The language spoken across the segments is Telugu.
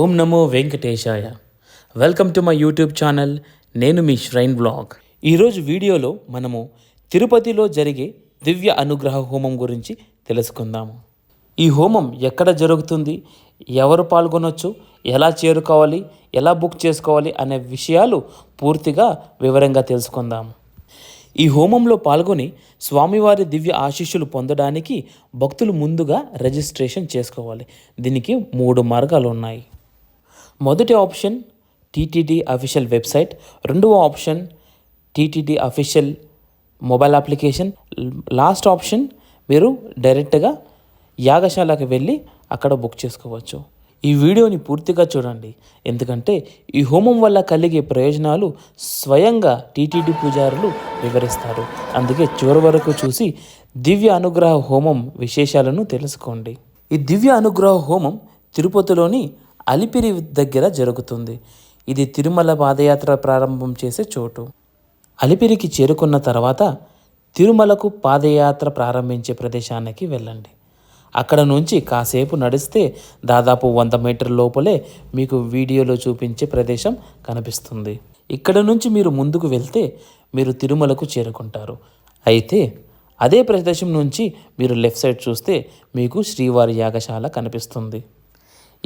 ఓం నమో వెంకటేశాయ. Welcome to my YouTube channel. నేను మీ శ్రైన్ బ్లాగ్. ఈరోజు వీడియోలో మనము తిరుపతిలో జరిగే దివ్య అనుగ్రహ హోమం గురించి తెలుసుకుందాము. ఈ హోమం ఎక్కడ జరుగుతుంది? ఎవరు పాల్గొనొచ్చు? ఎలా చేరుకోవాలి? ఎలా బుక్ చేసుకోవాలి? అనే విషయాలు పూర్తిగా వివరంగా తెలుసుకుందాము. ఈ హోమంలో పాల్గొని స్వామివారి దివ్య ఆశీస్సులు పొందడానికి భక్తులు ముందుగా రిజిస్ట్రేషన్ చేసుకోవాలి. దీనికి మూడు మార్గాలు ఉన్నాయి. మొదటి ఆప్షన్ టీటీడీ అఫీషియల్ వెబ్సైట్ రెండవ option TTD official mobile application last option మీరు డైరెక్ట్గా యాగశాలకు వెళ్ళి అక్కడ బుక్ చేసుకోవచ్చు. ఈ వీడియోని పూర్తిగా చూడండి. ఎందుకంటే ఈ హోమం వల్ల కలిగే ప్రయోజనాలు స్వయంగా టీటీడీ పూజారులు వివరిస్తారు. అందుకే చివరి వరకు చూసి దివ్య అనుగ్రహ హోమం విశేషాలను తెలుసుకోండి. ఈ దివ్య అనుగ్రహ హోమం తిరుపతిలోని అలిపిరి దగ్గర జరుగుతుంది. ఇది తిరుమల పాదయాత్ర ప్రారంభం చేసే చోటు. అలిపిరికి చేరుకున్న తర్వాత తిరుమలకు పాదయాత్ర ప్రారంభించే ప్రదేశానికి వెళ్ళండి. అక్కడ నుంచి కాసేపు నడిస్తే దాదాపు వంద మీటర్ లోపలే మీకు వీడియోలో చూపించే ప్రదేశం కనిపిస్తుంది. ఇక్కడ నుంచి మీరు ముందుకు వెళ్తే మీరు తిరుమలకు చేరుకుంటారు. అయితే అదే ప్రదేశం నుంచి మీరు లెఫ్ట్ సైడ్ చూస్తే మీకు శ్రీవారి యాగశాల కనిపిస్తుంది.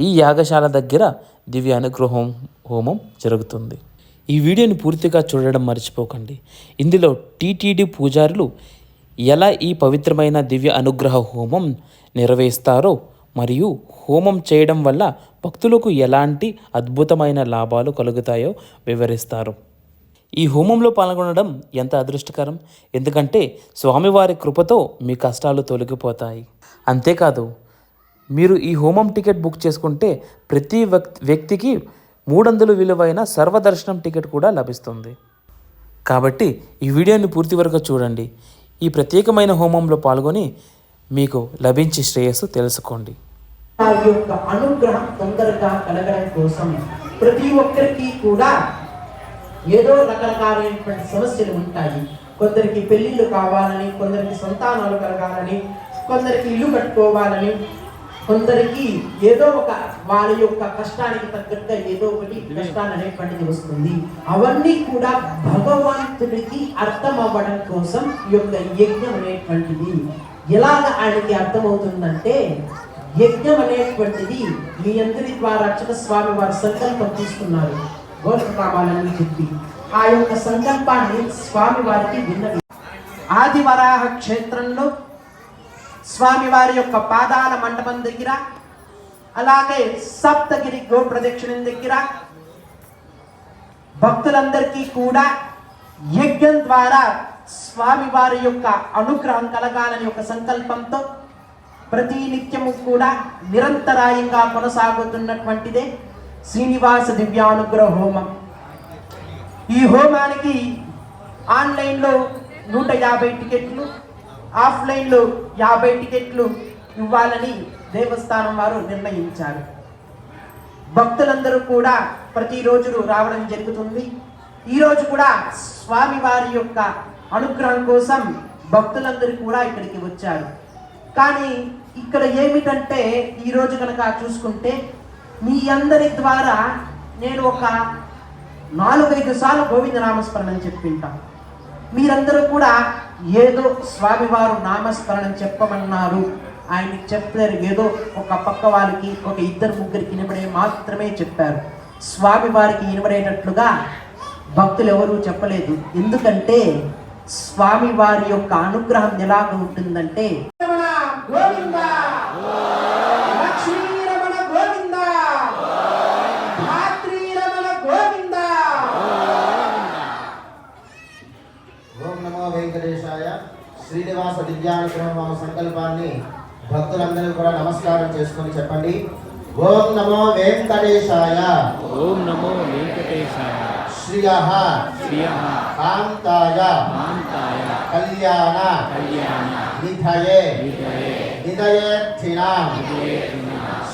ఈ యాగశాల దగ్గర దివ్య అనుగ్రహం హోమం జరుగుతుంది. ఈ వీడియోని పూర్తిగా చూడడం మర్చిపోకండి. ఇందులో టీటీడీ పూజారులు ఎలా ఈ పవిత్రమైన దివ్య అనుగ్రహ హోమం నిర్వహిస్తారో మరియు హోమం చేయడం వల్ల భక్తులకు ఎలాంటి అద్భుతమైన లాభాలు కలుగుతాయో వివరిస్తారు. ఈ హోమంలో పాల్గొనడం ఎంత అదృష్టకరం? ఎందుకంటే స్వామివారి కృపతో మీ కష్టాలు తొలగిపోతాయి. అంతేకాదు మీరు ఈ హోమం టికెట్ బుక్ చేసుకుంటే ప్రతి వ్యక్- వ్యక్తికి మూడొందలు విలువైన సర్వదర్శనం టికెట్ కూడా లభిస్తుంది. కాబట్టి ఈ వీడియోని పూర్తి వరకు చూడండి. ఈ ప్రత్యేకమైన హోమంలో పాల్గొని మీకు లభించే శ్రేయస్సు తెలుసుకోండి. యొక్క అనుగ్రహం తొందరగా కలగడం కోసం ప్రతి ఒక్కరికి కూడా ఏదో రకరకాలైనటువంటి సమస్యలు ఉంటాయి. కొందరికి పెళ్ళిళ్ళు కావాలని కొందరికి సంతానాలు కలగాలని కొందరికి ఇల్లు కట్టుకోవాలని కొందరికి ఏదో ఒక వారి యొక్క కష్టానికి తగ్గట్టుగా ఏదో ఒకటి కష్టాలు అనేటువంటిది వస్తుంది. అవన్నీ కూడా భగవంతుడికి అర్థం అవ్వడం కోసం ఈ యొక్క యజ్ఞం అనేటువంటిది. ఎలాగ ఆయనకి అర్థమవుతుందంటే యజ్ఞం అనేటువంటిది మీ అందరి ద్వారా అర్చక స్వామి వారి సంకల్పం తీసుకున్నారు. గోత్ర చెప్పి. ఆ యొక్క సంకల్పాన్ని స్వామి వారికి విన్నవి. ఆదివరాహ క్షేత్రంలో స్వామివారి యొక్క పాదాల మండపం దగ్గర అలాగే సప్తగిరి గో ప్రదక్షిణం దగ్గర భక్తులందరికీ కూడా యజ్ఞం ద్వారా స్వామివారి యొక్క అనుగ్రహం కలగాలని ఒక సంకల్పంతో ప్రతి నిత్యము కూడా నిరంతరాయంగా కొనసాగుతున్నటువంటిదే శ్రీనివాస దివ్యానుగ్రహ హోమం. ఈ హోమానికి ఆన్లైన్లో నూట యాభై టికెట్లు ఆఫ్లైన్లో యాభై టికెట్లు ఇవ్వాలని దేవస్థానం వారు నిర్ణయించారు. భక్తులందరూ కూడా ప్రతిరోజు రావడం జరుగుతుంది. ఈరోజు కూడా స్వామి వారి యొక్క అనుగ్రహం కోసం భక్తులందరూ కూడా ఇక్కడికి వచ్చారు. కానీ ఇక్కడ ఏమిటంటే ఈరోజు కనుక చూసుకుంటే మీ అందరి ద్వారా నేను ఒక నాలుగైదు సార్లు గోవిందనామస్మరణం చెప్పింటాను మీరందరూ కూడా ఏదో స్వామివారు నామస్మరణం చెప్పమన్నారు ఆయన చెప్పారు ఏదో ఒక పక్క వారికి ఒక ఇద్దరు ముగ్గురికి వినబడే మాత్రమే చెప్పారు. స్వామివారికి వినబడేటట్లుగా భక్తులు ఎవరూ చెప్పలేదు. ఎందుకంటే స్వామి వారి యొక్క అనుగ్రహం ఎలాగ ఉంటుందంటే గోవింద లక్ష్మీరమణ గోవింద భాద్రీరమణ గోవింద ఓం నమో వెంకటేశాయ శ్రీనివాస దివ్యానుగ్రహం సంకల్పాన్ని భక్తులందరూ కూడా నమస్కారం చేసుకొని చెప్పండి. ఓం నమో వెంకటేశాయ. ఓం నమో వెంకటేశాయ. శ్రియ శ్రియ కాంతాయ. కాంతాయ. కళ్యాణ. కళ్యాణ. నిధయే. నిదయేర్థినా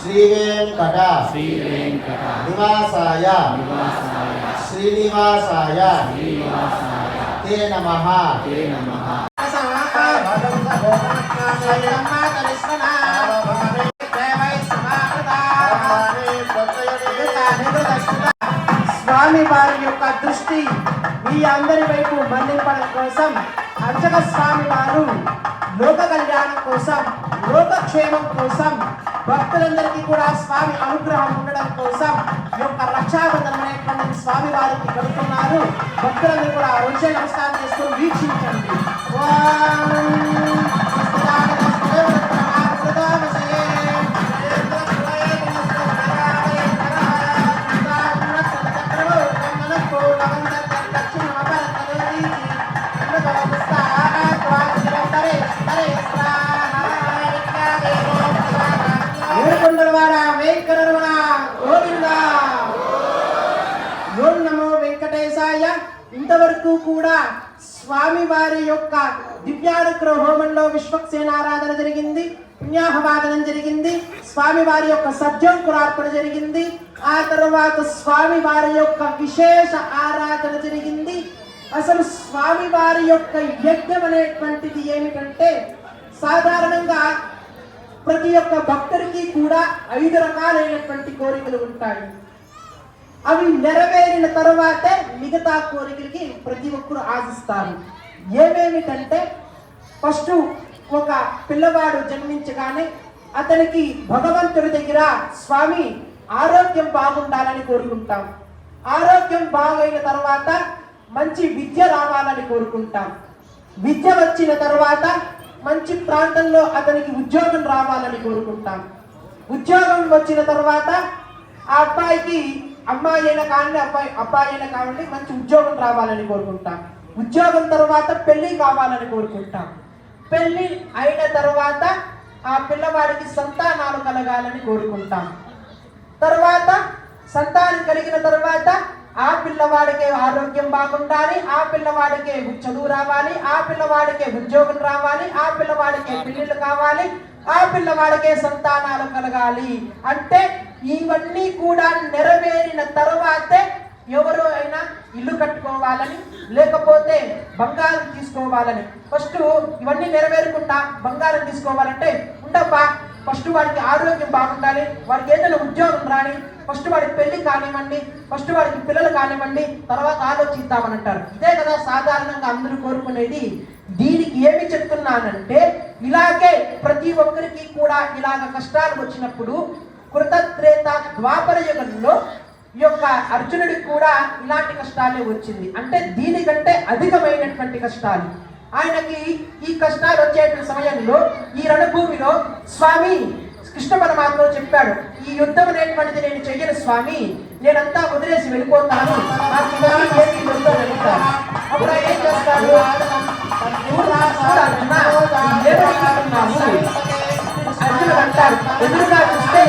శ్రీ వెంకట శ్రీ వెంకట నివాసాయ. శ్రీనివాసాయ. తే నమః. తే నమః. దేవై స్వామి వారి యొక్క దృష్టి మీ అందరి వైపు మళ్ళింపడం కోసం అర్చక స్వామి వారు లోక కళ్యాణం కోసం లోకక్షేమం కోసం భక్తులందరికీ కూడా స్వామి అనుగ్రహం ఉండడం కోసం ఈ యొక్క రక్షాబంధనం అనేటువంటి స్వామి వారికి కడుతున్నారు. భక్తులందరూ కూడా వచ్చే నమస్కారం చేస్తూ వీక్షించండి. ఇంతవరకు కూడా స్వామి వారి యొక్క దివ్యానుగ్రహ హోమంలో విశ్వక్సేన ఆరాధన జరిగింది పుణ్యాహవాదనం జరిగింది స్వామి వారి యొక్క సజ్జంకురార్పణ జరిగింది ఆ తర్వాత స్వామి వారి యొక్క విశేష ఆరాధన జరిగింది. అసలు స్వామి వారి యొక్క యజ్ఞం అనేటువంటిది ఏమిటంటే సాధారణంగా ప్రతి ఒక్క భక్తుడికి కూడా ఐదు రకాలైనటువంటి కోరికలు ఉంటాయి. అవి నెరవేరిన తర్వాతే మిగతా కోరికలకి ప్రతి ఒక్కరు ఆశిస్తారు. ఏమేమిటంటే ఫస్ట్ ఒక పిల్లవాడు జన్మించగానే అతనికి భగవంతుడి దగ్గర స్వామి ఆరోగ్యం బాగుండాలని కోరుకుంటాం. ఆరోగ్యం బాగైన తర్వాత మంచి విద్య రావాలని కోరుకుంటాం. విద్య వచ్చిన తర్వాత మంచి ప్రాంతంలో అతనికి ఉద్యోగం రావాలని కోరుకుంటాం. ఉద్యోగం వచ్చిన తర్వాత ఆ అబ్బాయికి అమ్మాయి అయినా కావండి అబ్బాయి అబ్బాయి అయినా కావండి మంచి ఉద్యోగం రావాలని కోరుకుంటాం. ఉద్యోగం తర్వాత పెళ్ళి కావాలని కోరుకుంటాం. పెళ్ళి అయిన తర్వాత ఆ పిల్లవాడికి సంతానాలు కలగాలని కోరుకుంటాం. తర్వాత సంతానం కలిగిన తర్వాత ఆ పిల్లవాడికే ఆరోగ్యం బాగుండాలి ఆ పిల్లవాడికే చదువు రావాలి ఆ పిల్లవాడికే ఉద్యోగం రావాలి ఆ పిల్లవాడికే పిల్లలు కావాలి ఆ పిల్లవాడికే సంతానాలు కలగాలి. అంటే ఇవన్నీ కూడా నెరవేరిన తర్వాతే ఎవరు అయినా ఇల్లు కట్టుకోవాలని లేకపోతే బంగారం తీసుకోవాలని. ఫస్ట్ ఇవన్నీ నెరవేరకుండా బంగారం తీసుకోవాలంటే ఉండబ్బా ఫస్ట్ వాడికి ఆరోగ్యం బాగుండాలి వాడికి ఏదైనా ఉద్యోగం రాని ఫస్ట్ వాడికి పెళ్ళి కానివ్వండి ఫస్ట్ వాడికి పిల్లలు కానివ్వండి తర్వాత ఆలోచిద్దామని అంటారు. ఇదే కదా సాధారణంగా అందరూ కోరుకునేది. దీనికి ఏమి చెప్తున్నానంటే ఇలాగే ప్రతి ఒక్కరికి కూడా ఇలాగ కష్టాలు వచ్చినప్పుడు కృతత్రేత ద్వాపర యుగంలో ఈ యొక్క అర్జునుడికి కూడా ఇలాంటి కష్టాలే వచ్చింది. అంటే దీనికంటే అధికమైనటువంటి కష్టాలు. ఆయనకి ఈ కష్టాలు వచ్చేటువంటి సమయంలో ఈ రణభూమిలో స్వామి కృష్ణ పరమాత్మ చెప్పాడు ఈ యుద్ధం అనేటువంటిది నేను చెయ్యను స్వామి. నేనంతా వదిలేసి వెళ్ళిపోతాను. అప్పుడు ఏం చేస్తాడు? అర్జున, అంటారు ఎదురుగా చూస్తే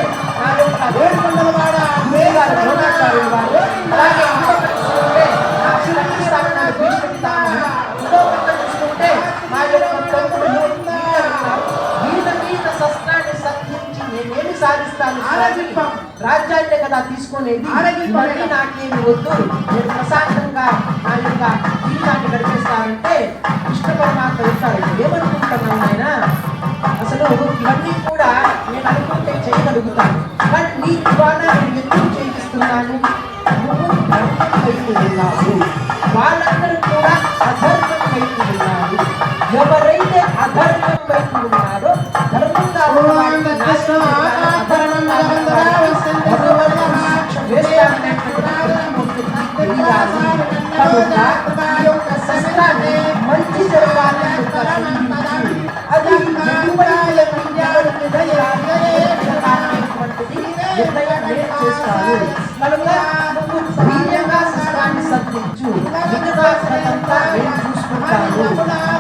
అలాగే చూసుకుంటే చూసుకుంటే శస్త్రాన్ని సాధిస్తాను ఆరగింపం రాజ్యాన్నే కదా తీసుకునేది ఇవన్నీ నాకేమి వద్దు నేను ప్రశాంతంగా నా యొక్క జీవితాన్ని గడిపిస్తానంటే ఇష్టపరమాత్మ పరమాత్మ ఏమనుకుంటున్నాను ఆయన అసలు ఇవన్నీ కూడా నేను అనుకుంటే చేయగలుగుతాను. నీ ద్వారా ఎందుకు చేయిస్తున్నాను? నువ్వు ధర్మం వైపు వెళ్ళావు వాళ్ళందరూ కూడా అధర్మం వైపు వెళ్ళారు ఎవరైతే అధర్మం వైపు ఉన్నారో ధర్మంగా ఉన్న వాడిని నాశనం చేయాలి. నిర్ణయించినటువంటిది చేస్తాను కనుక నువ్వు ధైర్యంగా శస్త్రాన్ని సంధించు మిగతా నేను చూసుకుంటాను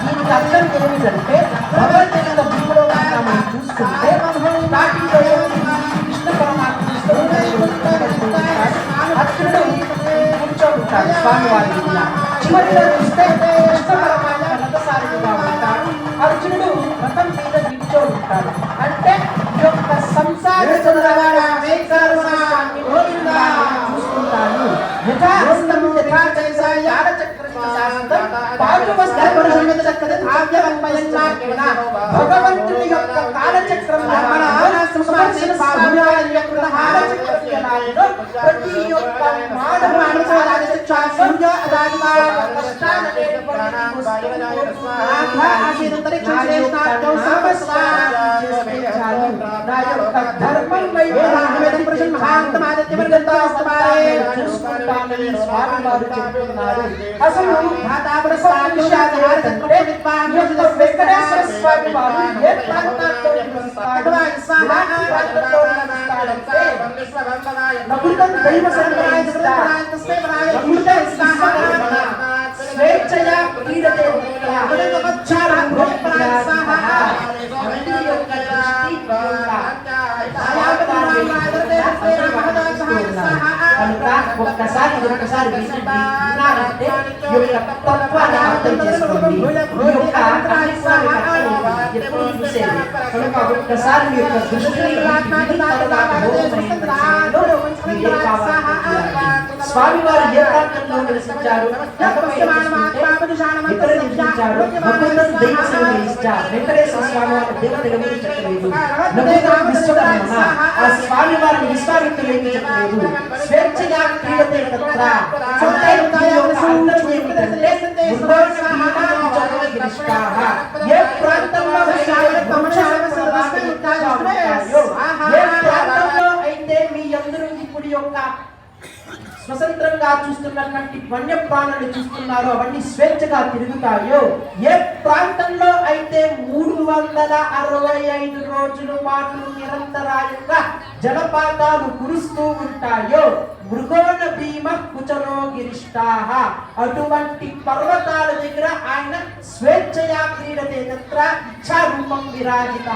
దీనికి అర్థం ఏమిటంటే భగవద్గీత భూమిలో మనం చూసుకుంటే స్టార్టింగ్ కృష్ణ పరమాత్మ అర్జునుడు కూర్చోబెట్టాడు స్వామి వారి చివరిలో చూస్తే కృష్ణ పరమాత్మ రథసారిగా ఉంటాడు అర్జునుడు రథం మీద నిల్చో ఉంటాడు. అంటే ఈ యొక్క సంసార భగవంతుని యొక్క కాలచక్రం ప్రతి యొక్క మానవ అనుసారాన్ని శిక్ష సంయోగ సమస్వారం చేసుకుంటాను. నా యొక్క ధర్మం వైపు వేదాంతవేదం పురుషం మహాంతం ఆదిత్యవర్గంతాస్తమారే చూసుకుంటానని స్వామివారు చెప్తున్నారు. అసలు భాతాపుర సాక్షాత్కార తత్వే విద్వాన్ యొక్క వెంకటేశ్వర స్వామి వారు ఏ ప్రాంతాల్లో నివసిస్తాడు? ఎలాంటి ప్రాంతంలో నివసిస్తాడంటే నకులం ఉపచారం కనుక ఒక్కసారి ఒక్కసారి విన్నారంటే ఈ యొక్క తత్వాన్ని అర్థం చేసుకోండి ఈ యొక్క ఆత్మవిశ్వాసాన్ని ఎప్పుడు చూసేది కనుక ఒక్కసారి మీ యొక్క దృష్టిని విని తర్వాత భోగమైనలో మీరు కావాలనుకుంటున్నారు. స్వామివారు ఏ ప్రాంతంలో నివసించారు ఎక్కడ నివసించారు భగవంతుడు దైవ సేవ ఇష్టారు వెంకటేశ్వర స్వామి వారి దేవత విశ్వకర్మ ఆ స్వామి వారిని విశ్వామిత్రులు ఏమి చెప్పలేదు. స్వేచ్ఛగా క్రీడతే తత్ర. ఏ ప్రాంతంలో ఏ ప్రాంతంలో అయితే మీ అందరూ ఇప్పుడు యొక్క స్వతంత్రంగా చూస్తున్నటువంటి వన్యప్రాణులు చూస్తున్నారో అవన్నీ స్వేచ్ఛగా తిరుగుతాయో? ఏ ప్రాంతంలో అయితే మూడు వందల అరవై ఐదు రోజుల పాటు నిరంతరాయంగా జలపాతాలు కురుస్తూ ఉంటాయో? మృగోణ భీమ కుచలో గిరిష్టాహ అటువంటి పర్వతాల దగ్గర ఆయన స్వేచ్ఛయా క్రీడతే తత్ర ఇచ్ఛారూపం విరాజిత.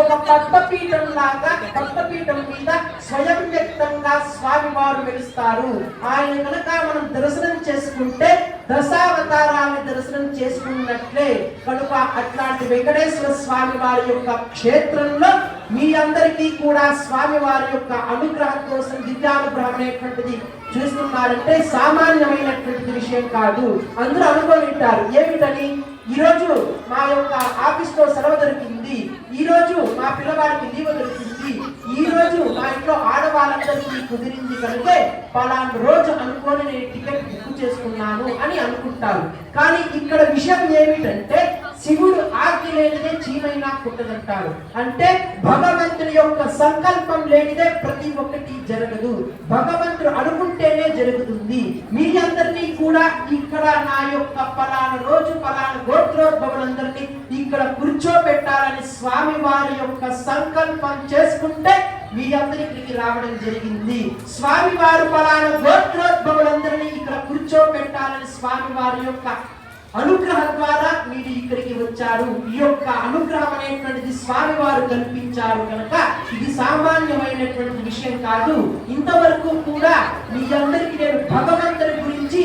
ఒక పట్టపీఠం లాగా పట్టపీఠం మీద స్వయం వ్యక్తంగా స్వామి వారు వెలుస్తారు. ఆయన కనుక మనం దర్శనం చేసుకుంటే దశావతారాన్ని దర్శనం చేసుకున్నట్లే కనుక అట్లాంటి వెంకటేశ్వర స్వామి వారి యొక్క క్షేత్రంలో మీ అందరికీ కూడా స్వామి వారి యొక్క అనుగ్రహం కోసం దివ్యానుగ్రహం అనేటువంటిది చూస్తున్నారంటే సామాన్యమైనటువంటి విషయం కాదు. అందరూ అనుభవింటారు ఏమిటని? ఈరోజు మా యొక్క ఆఫీస్లో సెలవు దొరికింది. ఈరోజు మా పిల్లవాడికి లీవ్ దొరికింది. ఈరోజు మా ఇంట్లో ఆడవాళ్ళందరికీ కుదిరింది కనుక పలాను రోజు అనుకోని నేను టికెట్ బుక్ చేసుకున్నాను అని అనుకుంటారు. కానీ ఇక్కడ విషయం ఏమిటంటే శివుడు ఆజ్ఞ లేనిదే చీమైనా పుట్టదంటాడు. అంటే భగవంతుని యొక్క సంకల్పం లేనిదే ప్రతి ఒక్కటి జరగదు. భగవంతుడు అనుకుంటేనే జరుగుతుంది. మీ అందరినీ కూడా ఇక్కడ నా యొక్క పలానా రోజు పలానా గోత్రోద్భవులందరినీ ఇక్కడ కూర్చోబెట్టాలని స్వామి వారి యొక్క సంకల్పం చేసుకుంటే మీ అందరి ఇక్కడికి రావడం జరిగింది. స్వామి వారు పలానా గోత్రోద్భవులందరినీ ఇక్కడ కూర్చోబెట్టాలని స్వామి వారి యొక్క అనుగ్రహం ద్వారా మీరు ఇక్కడికి వచ్చారు. ఈ యొక్క అనుగ్రహం అనేటువంటిది స్వామి వారు కల్పించారు కనుక ఇది సామాన్యమైనటువంటి విషయం కాదు. ఇంతవరకు కూడా మీ అందరికీ నేను భగవంతుని గురించి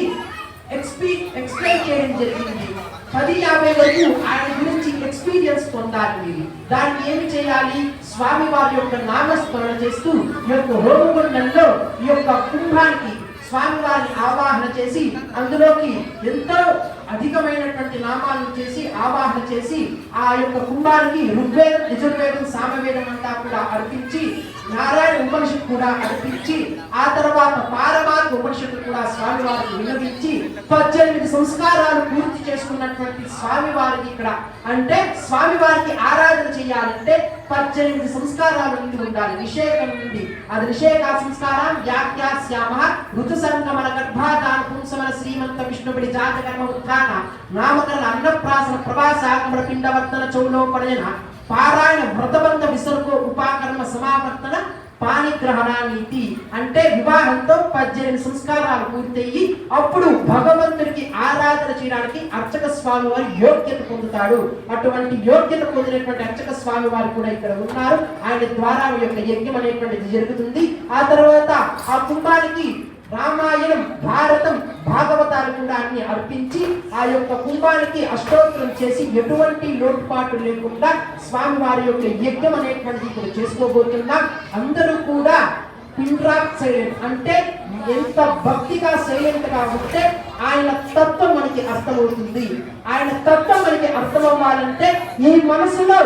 ఎక్స్పీ ఎక్స్ప్లెయిన్ చేయడం జరిగింది. పది యాభై వరకు ఆయన గురించి ఎక్స్పీరియన్స్ పొందాలి మీరు. దాన్ని ఏమి చేయాలి? స్వామి వారి యొక్క నామస్మరణ చేస్తూ ఈ యొక్క హోమగుండంలో ఈ యొక్క కుంభానికి స్వామి వారిని ఆవాహన చేసి అందులోకి ఎంతో అధికమైనటువంటి నామాలను చేసి ఆవాహన చేసి ఆ యొక్క కుంభానికి ఋగ్వేదం యజుర్వేదం సామవేదం అంతా కూడా అర్పించి నారాయణ ఉపనిషత్తు కూడా అర్పించి ఆ తర్వాత పారమార్గ ఉపనిషత్తు కూడా స్వామివారికి విన్నవించి పద్దెనిమిది సంస్కారాలు పూర్తి చేసుకున్నటువంటి స్వామి వారికి ఇక్కడ అంటే స్వామి వారికి ఆరాధన చేయాలంటే పద్దెనిమిది సంస్కారాలు నుండి ఉండాలి. నిషేకం నుండి అది నిషేక సంస్కారం వ్యాఖ్యాస్యామ ఋతు సంగమన గర్భాదాన పుంసమన శ్రీమంత విష్ణుపడి జాతకర్మ ఉత్థాన నామకరణ అన్నప్రాసన ప్రభాసాగమన పిండవర్తన చౌలోపడయన పారాయణ వ్రతబంధ విసర్గ ఉపాకర్మ సమావర్తన పాణిగ్రహణ నీతి అంటే వివాహంతో పద్దెనిమిది సంస్కారాలు పూర్తయి అప్పుడు భగవంతుడికి ఆరాధన చేయడానికి అర్చక స్వామి వారి యోగ్యత పొందుతాడు. అటువంటి యోగ్యత పొందినటువంటి అర్చక స్వామి వారు కూడా ఇక్కడ ఉన్నారు. ఆయన ద్వారా యొక్క యజ్ఞం అనేటువంటిది జరుగుతుంది. ఆ తర్వాత ఆ కుంభానికి రామాయణం భారతం భాగవతాలు కూడా అన్ని అర్పించి ఆ యొక్క కుంభానికి అష్టోత్తరం చేసి ఎటువంటి లోటుపాటు లేకుండా స్వామి వారి యొక్క యజ్ఞం అనేటువంటిది ఇక్కడ చేసుకోబోతున్నాం. అందరూ కూడా పిన్ సైలెంట్ అంటే ఎంత భక్తిగా సైలెంట్గా ఉంటే ఆయన తత్వం మనకి అర్థమవుతుంది. ఆయన తత్వం మనకి అర్థమవ్వాలంటే ఈ మనసులో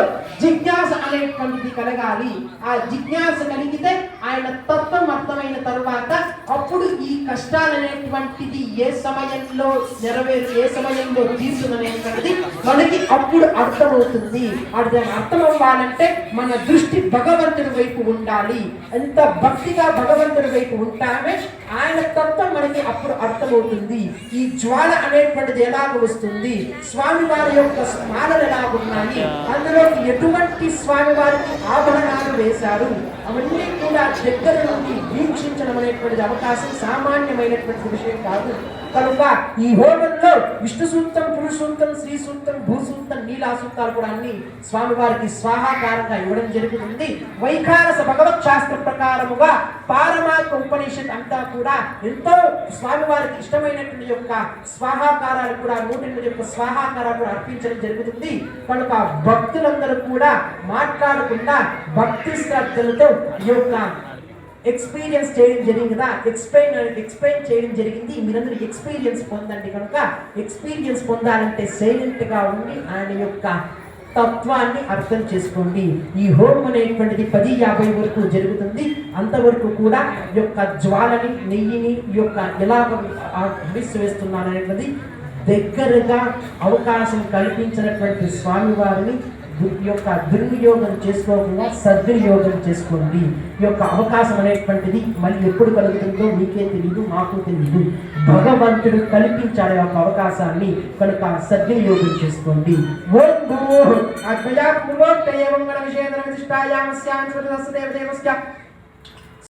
జిజ్ఞాస అనేటువంటిది కలగాలి. ఆ జిజ్ఞాస కలిగితే ఆయన తత్వం అర్థమైన తర్వాత అప్పుడు ఈ కష్టాలు అనేటువంటిది ఏ సమయంలో నెరవేరు ఏ సమయంలో తీర్చుననేటువంటిది మనకి అప్పుడు అర్థమవుతుంది. అది అర్థమవ్వాలంటే అర్థం అవ్వాలంటే మన దృష్టి భగవంతుడి వైపు ఉండాలి. ఎంత భక్తిగా భగవంతుడి వైపు ఉంటామే ఆయన తత్వం మనకి అప్పుడు అర్థమవుతుంది. ఈ జ్వాల అనేటువంటిది ఎలాగ వస్తుంది స్వామి వారి యొక్క స్మాలలు ఎలాగున్నాయి అందులో ఎటువంటి స్వామి వారికి ఆభరణాలు వేశారు? అవన్నీ కూడా దగ్గర నుండి వీక్షించడం అనేటువంటి అవకాశం సామాన్యమైనటువంటి విషయం కాదు. కనుక ఈ హోమంలో విష్ణు సూక్తం పురుష సూక్తం శ్రీ సూక్తం భూ సూక్తం నీలా సూక్తాలు కూడా అన్ని స్వామివారికి స్వాహాకారంగా ఇవ్వడం జరుగుతుంది. వైఖారస భగవత్ శాస్త్ర ప్రకారముగా పారమాత్మ ఉపనిషత్ అంతా కూడా ఎంతో స్వామివారికి ఇష్టమైనటువంటి యొక్క స్వాహాకారాలు కూడా నూట ఎనిమిది యొక్క స్వాహాకారాలు కూడా అర్పించడం జరుగుతుంది. కనుక భక్తులందరూ కూడా మాట్లాడకుండా భక్తి శ్రద్ధలతో ఈ యొక్క ఎక్స్పీరియన్స్ చేయడం జరిగింది కదా? ఎక్స్ప్లెయిన్ ఎక్స్ప్లెయిన్ చేయడం జరిగింది. మీరందరూ ఎక్స్పీరియన్స్ పొందండి కనుక ఎక్స్పీరియన్స్ పొందాలంటే సైలెంట్గా ఉండి ఆయన యొక్క తత్వాన్ని అర్థం చేసుకోండి. ఈ హోమం అనేటువంటిది పది యాభై వరకు జరుగుతుంది. అంతవరకు కూడా ఈ యొక్క జ్వాలని నెయ్యిని ఈ యొక్క ఎలా వేస్తున్నాను అనేటువంటిది దగ్గరగా అవకాశం కల్పించినటువంటి స్వామివారిని యొక్క దుర్వినియోగం చేసుకోకుండా సద్వినియోగం చేసుకోండి. ఈ యొక్క అవకాశం అనేటువంటిది మళ్ళీ ఎప్పుడు కలుగుతుందో మీకే తెలియదు మాకు తెలియదు భగవంతుడు కల్పించాడు యొక్క అవకాశాన్ని కనుక సద్వినియోగం చేసుకోండి. ఓం భూ అద్వయా పూర్వోక్తయేవం గణ విశిష్టాయామస్యాం